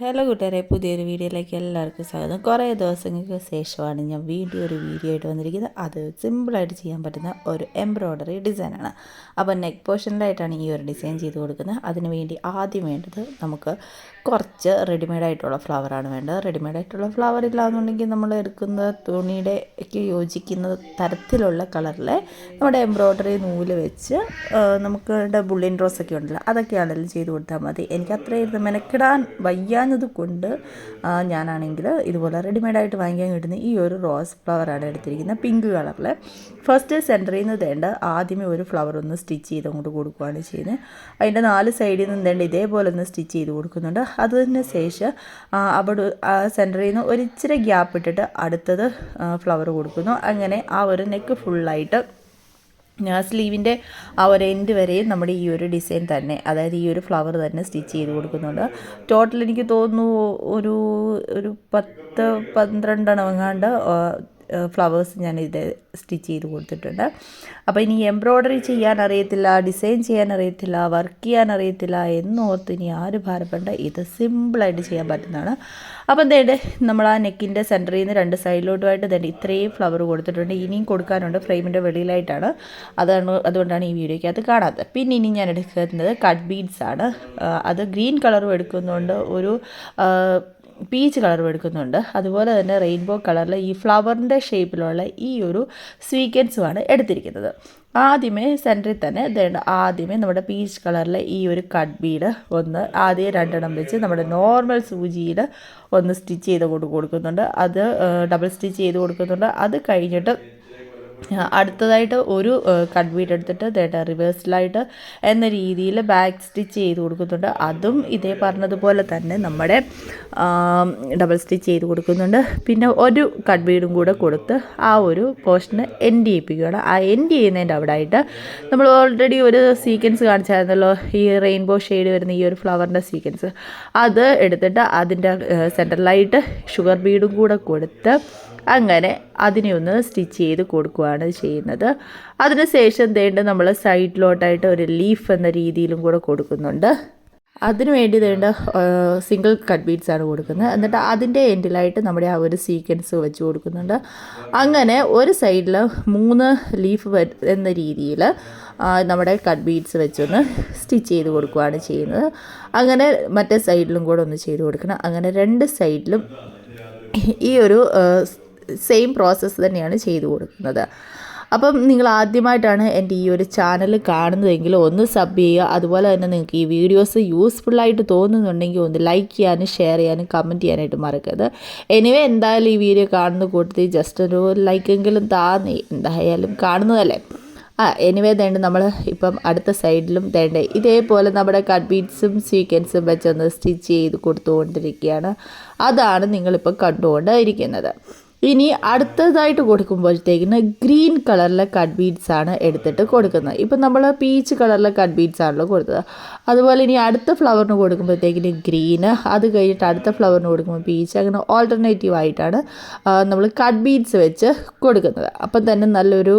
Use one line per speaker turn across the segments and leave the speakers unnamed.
Hello കൂട്ടുകാരെ പുതിയൊരു വീഡിയോയിലേക്ക് എല്ലാവർക്കും സ്വാഗതം. കുറേ ദിവസങ്ങൾക്ക് ശേഷമാണ് ഞാൻ വീണ്ടും ഒരു വീഡിയോ ആയിട്ട് വന്നിരിക്കുന്നത്. അത് സിമ്പിളായിട്ട് ചെയ്യാൻ പറ്റുന്ന ഒരു എംബ്രോയ്ഡറി ഡിസൈനാണ് അപ്പോൾ നെക്ക് പോർഷനിലായിട്ടാണ് ഈ ഒരു ഡിസൈൻ ചെയ്ത് കൊടുക്കുന്നത്. അതിന് വേണ്ടി ആദ്യം വേണ്ടത് നമുക്ക് കുറച്ച് റെഡിമെയ്ഡ് ആയിട്ടുള്ള ഫ്ലവറാണ് വേണ്ടത്. റെഡിമെയ്ഡ് ആയിട്ടുള്ള ഫ്ലവർ ഇല്ലാന്നുണ്ടെങ്കിൽ നമ്മൾ എടുക്കുന്ന തുണിയുടെ ഒക്കെ യോജിക്കുന്ന തരത്തിലുള്ള കളറിൽ നമ്മുടെ എംബ്രോയ്ഡറി നൂൽ വെച്ച് നമുക്ക് ബുള്ളിൻ റോസൊക്കെ ഉണ്ടല്ലോ അതൊക്കെ അതൊക്കെയാണെങ്കിലും ചെയ്ത് കൊടുത്താൽ മതി. എനിക്ക് അത്രയും മെനക്കിടാൻ വയ്യാഞ്ഞത് കൊണ്ട് ഞാനാണെങ്കിൽ ഇതുപോലെ റെഡിമെയ്ഡായിട്ട് വാങ്ങിക്കാൻ കിട്ടുന്ന ഈ ഒരു റോസ് ഫ്ലവറാണ് എടുത്തിരിക്കുന്നത് പിങ്ക് കളറിൽ ഫസ്റ്റ് സെന്ററിൽ നിന്ന് തേണ്ട ആദ്യമേ ഒരു ഫ്ലവർ ഒന്ന് സ്റ്റിച്ച് ചെയ്ത് അങ്ങോട്ട് കൊടുക്കുകയാണ് ചെയ്യുന്നത്. അതിന്റെ നാല് സൈഡിൽ നിന്ന് തേണ്ട ഇതേപോലെ ഒന്ന് സ്റ്റിച്ച് ചെയ്ത് കൊടുക്കുന്നുണ്ട്. അതിന് ശേഷം അവിടെ സെന്ററിൽ നിന്ന് ഒരിച്ചിരി ഗ്യാപ്പ് ഇട്ടിട്ട് അടുത്തത് ഫ്ലവർ കൊടുക്കുന്നു. അങ്ങനെ ആ ഒരു നെക്ക് ഫുള്ളായിട്ട് സ്ലീവിന്റെ ആ ഒരു എൻഡ് വരെയും നമ്മുടെ ഈ ഒരു ഡിസൈൻ തന്നെ അതായത് ഈ ഒരു ഫ്ലവർ തന്നെ സ്റ്റിച്ച് ചെയ്ത് കൊടുക്കുന്നുണ്ട്. ടോട്ടൽ എനിക്ക് തോന്നുന്നു ഒരു ഒരു പത്ത് പന്ത്രണ്ടെണ്ണം എങ്ങാണ്ട് ഫ്ലവേഴ്സ് ഞാൻ ഇത് സ്റ്റിച്ച് ചെയ്ത് കൊടുത്തിട്ടുണ്ട്. അപ്പോൾ ഇനി എംബ്രോയ്ഡറി ചെയ്യാൻ അറിയത്തില്ല ഡിസൈൻ ചെയ്യാൻ അറിയത്തില്ല വർക്ക് ചെയ്യാൻ അറിയത്തില്ല എന്നോർത്ത് ഇനി ആര് ഭാരപ്പെടേണ്ട? ഇത് സിമ്പിളായിട്ട് ചെയ്യാൻ പറ്റുന്നതാണ്. അപ്പോൾ എന്തേണ്ടേ നമ്മൾ ആ നെക്കിന്റെ സെന്ററിൽ നിന്ന് രണ്ട് സൈഡിലോട്ടുമായിട്ട് തന്നെ ഇത്രയും ഫ്ലവർ കൊടുത്തിട്ടുണ്ട്. ഇനിയും കൊടുക്കാനുണ്ട് ഫ്രെയിമിന്റെ വെളിയിലായിട്ടാണ്. അതാണ് അതുകൊണ്ടാണ് ഈ വീഡിയോയ്ക്ക് അത് കാണാത്തത്. പിന്നെ ഇനി ഞാൻ എടുക്കുന്നത് കട്ട് ബീഡ്സ് ആണ് അത് ഗ്രീൻ കളറും എടുക്കുന്നതുകൊണ്ട് ഒരു പീച്ച് കളറും എടുക്കുന്നുണ്ട്. അതുപോലെ തന്നെ റെയിൻബോ കളറിൽ ഈ ഫ്ലവറിന്റെ ഷേപ്പിലുള്ള ഈ ഒരു സ്വീക്വൻസുമാണ് എടുത്തിരിക്കുന്നത്. ആദ്യമേ സെന്ററിൽ തന്നെ ഇതേണ്ട ആദ്യമേ നമ്മുടെ പീച്ച് കളറിലെ ഈ ഒരു കട്ട് ബീഡ് ഒന്ന് ആദ്യം രണ്ടെണ്ണം വെച്ച് നമ്മുടെ നോർമൽ സൂചിയിൽ ഒന്ന് സ്റ്റിച്ച് ചെയ്ത് കൊടുക്കുന്നുണ്ട്. അത് ഡബിൾ സ്റ്റിച്ച് ചെയ്ത് കൊടുക്കുന്നുണ്ട്. അത് കഴിഞ്ഞിട്ട് അടുത്തതായിട്ട് ഒരു കട്ട് ബീഡ് എടുത്തിട്ട് ദേട്ട റിവേഴ്സിലായിട്ട് എന്ന രീതിയിൽ ബാക്ക് സ്റ്റിച്ച് ചെയ്ത് കൊടുക്കുന്നുണ്ട്. അതും ഇതേ പറഞ്ഞതുപോലെ തന്നെ നമ്മുടെ ഡബിൾ സ്റ്റിച്ച് ചെയ്ത് കൊടുക്കുന്നുണ്ട്. പിന്നെ ഒരു കട്ട് ബീഡും കൂടെ കൊടുത്ത് ആ ഒരു പോർഷന് എൻഡ് ചെയ്യിപ്പിക്കുകയാണ്. ആ എൻഡ് ചെയ്യുന്നതിന്റെ അവിടെ ആയിട്ട് നമ്മൾ ഓൾറെഡി ഒരു സീക്വൻസ് കാണിച്ചായിരുന്നല്ലോ ഈ റെയിൻബോ ഷെയ്ഡ് വരുന്ന ഈ ഒരു ഫ്ലവറിന്റെ സീക്വൻസ് അത് എടുത്തിട്ട് അതിന്റെ സെന്ററിലായിട്ട് ഷുഗർ ബീഡും കൂടെ കൊടുത്ത് അങ്ങനെ അതിനെ ഒന്ന് സ്റ്റിച്ച് ചെയ്ത് കൊടുക്കുകയാണ് ചെയ്യുന്നത്. അതിനുശേഷം തേണ്ട നമ്മൾ സൈഡിലോട്ടായിട്ട് ഒരു ലീഫ് എന്ന രീതിയിലും കൂടെ കൊടുക്കുന്നുണ്ട്. അതിനു വേണ്ടി വേണ്ട സിംഗിൾ കട്ട് ബീഡ്സ് ആണ് കൊടുക്കുന്നത്. എന്നിട്ട് അതിന്റെ എൻഡിലായിട്ട് നമ്മുടെ ആ ഒരു സീക്വൻസ് വെച്ച് കൊടുക്കുന്നുണ്ട്. അങ്ങനെ ഒരു സൈഡിൽ മൂന്ന് ലീഫ് എന്ന രീതിയിൽ നമ്മുടെ കട്ട് ബീഡ്സ് വെച്ചൊന്ന് സ്റ്റിച്ച് ചെയ്ത് കൊടുക്കുകയാണ് ചെയ്യുന്നത്. അങ്ങനെ മറ്റേ സൈഡിലും കൂടെ ഒന്ന് ചെയ്ത് കൊടുക്കണം. അങ്ങനെ രണ്ട് സൈഡിലും ഈ ഒരു സെയിം പ്രോസസ്സ് തന്നെയാണ് ചെയ്തു കൊടുക്കുന്നത്. അപ്പം നിങ്ങൾ ആദ്യമായിട്ടാണ് എന്റെ ഈ ഒരു ചാനൽ കാണുന്നതെങ്കിൽ ഒന്ന് സബ് ചെയ്യുക. അതുപോലെ തന്നെ നിങ്ങൾക്ക് ഈ വീഡിയോസ് യൂസ്ഫുള്ളായിട്ട് തോന്നുന്നുണ്ടെങ്കിൽ ഒന്ന് ലൈക്ക് ചെയ്യാനും ഷെയർ ചെയ്യാനും കമന്റ് ചെയ്യാനായിട്ട് മറക്കരുത്. എനിവേ എന്തായാലും ഈ വീഡിയോ കാണുന്ന കൂട്ടത്തിൽ ജസ്റ്റ് ഒരു ലൈക്കെങ്കിലും താന്നി എന്തായാലും കാണുന്നതല്ലേ? ആ എനിവേ തേണ്ട നമ്മൾ ഇപ്പം അടുത്ത സൈഡിലും തേണ്ട ഇതേപോലെ നമ്മുടെ കട്ട് ബീറ്റ്സും സീക്വൻസും വെച്ചൊന്ന് സ്റ്റിച്ച് ചെയ്ത് കൊടുത്തുകൊണ്ടിരിക്കുകയാണ്. അതാണ് നിങ്ങളിപ്പോൾ കണ്ടുകൊണ്ടിരിക്കുന്നത്. ഇനി അടുത്തതായിട്ട് കൊടുക്കുമ്പോഴത്തേക്കിന് ഗ്രീൻ കളറിലെ കട്ട് ബീഡ്സ് ആണ് എടുത്തിട്ട് കൊടുക്കുന്നത്. ഇപ്പം നമ്മൾ പീച്ച് കളറിലെ കട്ട് ബീഡ്സ് ആണല്ലോ കൊടുത്തത്. അതുപോലെ ഇനി അടുത്ത ഫ്ലവറിന് കൊടുക്കുമ്പോഴത്തേക്കിന് ഗ്രീന് അത് കഴിഞ്ഞിട്ട് അടുത്ത ഫ്ലവറിന് കൊടുക്കുമ്പോൾ പീച്ച് അങ്ങനെ ഓൾട്ടർനേറ്റീവ് ആയിട്ടാണ് നമ്മൾ കട്ട് ബീഡ്സ് വെച്ച് കൊടുക്കുന്നത്. അപ്പം തന്നെ നല്ലൊരു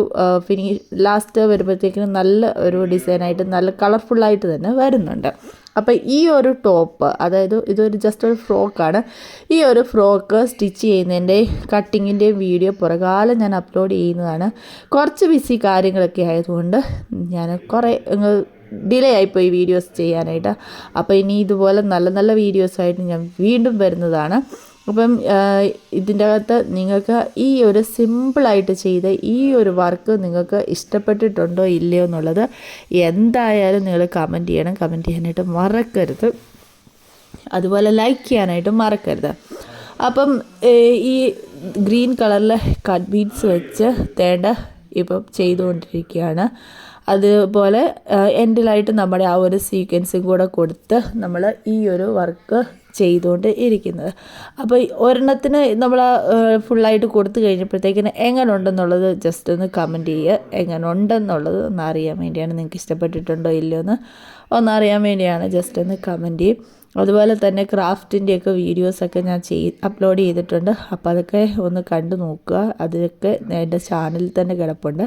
ഫിനിഷ് ലാസ്റ്റ് വരുമ്പോഴത്തേക്കിന് നല്ല ഒരു ഡിസൈനായിട്ട് നല്ല കളർഫുള്ളായിട്ട് തന്നെ വരുന്നുണ്ട്. അപ്പോൾ ഈ ഒരു ടോപ്പ് അതായത് ഇതൊരു ജസ്റ്റ് ഒരു ഫ്രോക്കാണ് ഈ ഒരു ഫ്രോക്ക് സ്റ്റിച്ച് ചെയ്യുന്നതിന്റെ കട്ടിങ്ങിന്റെയും വീഡിയോ പുറകാലം ഞാൻ അപ്ലോഡ് ചെയ്യുന്നതാണ്. കുറച്ച് ബിസി കാര്യങ്ങളൊക്കെ ആയതുകൊണ്ട് ഞാൻ കുറേ ഡിലേ ആയിപ്പോയി വീഡിയോസ് ചെയ്യാനായിട്ട്. അപ്പോൾ ഇനി ഇതുപോലെ നല്ല നല്ല വീഡിയോസായിട്ട് ഞാൻ വീണ്ടും വരുന്നതാണ്. അപ്പം ഇതിന്റെ അകത്ത് നിങ്ങൾക്ക് ഈ ഒരു സിമ്പിളായിട്ട് ചെയ്ത ഈ ഒരു വർക്ക് നിങ്ങൾക്ക് ഇഷ്ടപ്പെട്ടിട്ടുണ്ടോ ഇല്ലയോ എന്നുള്ളത് എന്തായാലും നിങ്ങൾ കമന്റ് ചെയ്യണം. കമന്റ് ചെയ്യാനായിട്ട് മറക്കരുത്. അതുപോലെ ലൈക്ക് ചെയ്യാനായിട്ട് മറക്കരുത്. അപ്പം ഈ ഗ്രീൻ കളറിലെ കട്ട് ബീഡ്സ് വെച്ച് തേണ്ട ഇപ്പം ചെയ്തുകൊണ്ടിരിക്കുകയാണ്. അതുപോലെ എൻഡിലായിട്ട് നമ്മുടെ ആ ഒരു സീക്വൻസും കൂടെ കൊടുത്ത് നമ്മൾ ഈ ഒരു വർക്ക് ചെയ്തുകൊണ്ട് ഇരിക്കുന്നത്. അപ്പോൾ ഒരെണ്ണത്തിന് നമ്മൾ ഫുള്ളായിട്ട് കൊടുത്തു കഴിഞ്ഞപ്പോഴത്തേക്കിന് എങ്ങനെ ഉണ്ടെന്നുള്ളത് ജസ്റ്റ് ഒന്ന് കമന്റ് ചെയ്യുക എങ്ങനെ ഉണ്ടെന്നുള്ളത് ഒന്ന് അറിയാൻ വേണ്ടിയാണ്. നിങ്ങൾക്ക് ഇഷ്ടപ്പെട്ടിട്ടുണ്ടോ ഇല്ലയോ എന്ന് ഒന്നറിയാൻ വേണ്ടിയാണ്. ജസ്റ്റ് ഒന്ന് കമന്റ് ചെയ്യും. അതുപോലെ തന്നെ ക്രാഫ്റ്റിന്റെയൊക്കെ വീഡിയോസൊക്കെ ഞാൻ ചെയ് അപ്ലോഡ് ചെയ്തിട്ടുണ്ട്. അപ്പോൾ അതൊക്കെ ഒന്ന് കണ്ടു നോക്കുക. അതൊക്കെ എന്റെ ചാനലിൽ തന്നെ കിടപ്പുണ്ട്.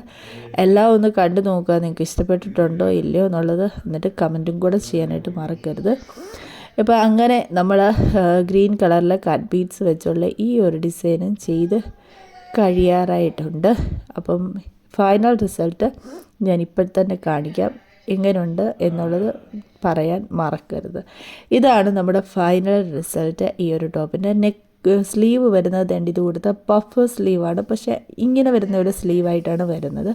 എല്ലാം ഒന്ന് കണ്ടു നോക്കുക. നിങ്ങൾക്ക് ഇഷ്ടപ്പെട്ടിട്ടുണ്ടോ ഇല്ലയോ എന്നുള്ളത് എന്നിട്ട് കമന്റും കൂടെ ചെയ്യാനായിട്ട് മറക്കരുത്. ഇപ്പോൾ അങ്ങനെ നമ്മൾ ഗ്രീൻ കളറിലെ കട്ട് ബീഡ്സ് വെച്ചുള്ള ഈ ഒരു ഡിസൈനും ചെയ്ത് കഴിയാറായിട്ടുണ്ട്. അപ്പം ഫൈനൽ റിസൾട്ട് ഞാൻ ഇപ്പോൾ തന്നെ കാണിക്കാം. എങ്ങനെയുണ്ട് എന്നുള്ളത് പറയാൻ മറക്കരുത്. ഇതാണ് നമ്മുടെ ഫൈനൽ റിസൾട്ട് ഈ ഒരു ടോപ്പിന്റെ നെക്ക് സ്ലീവ് വരുന്നത് എന്റെ ഇത് കൊടുത്ത പഫ് സ്ലീവാണ് പക്ഷേ ഇങ്ങനെ വരുന്ന ഒരു സ്ലീവായിട്ടാണ് വരുന്നത്.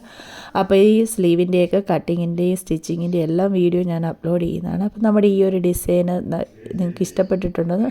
അപ്പോൾ ഈ സ്ലീവിന്റെയൊക്കെ കട്ടിങ്ങിന്റെയും സ്റ്റിച്ചിങ്ങിന്റെയും എല്ലാം വീഡിയോ ഞാൻ അപ്ലോഡ് ചെയ്യുന്നതാണ്. അപ്പോൾ നമ്മുടെ ഈ ഒരു ഡിസൈന് നിങ്ങൾക്ക് ഇഷ്ടപ്പെട്ടിട്ടുണ്ടെന്ന്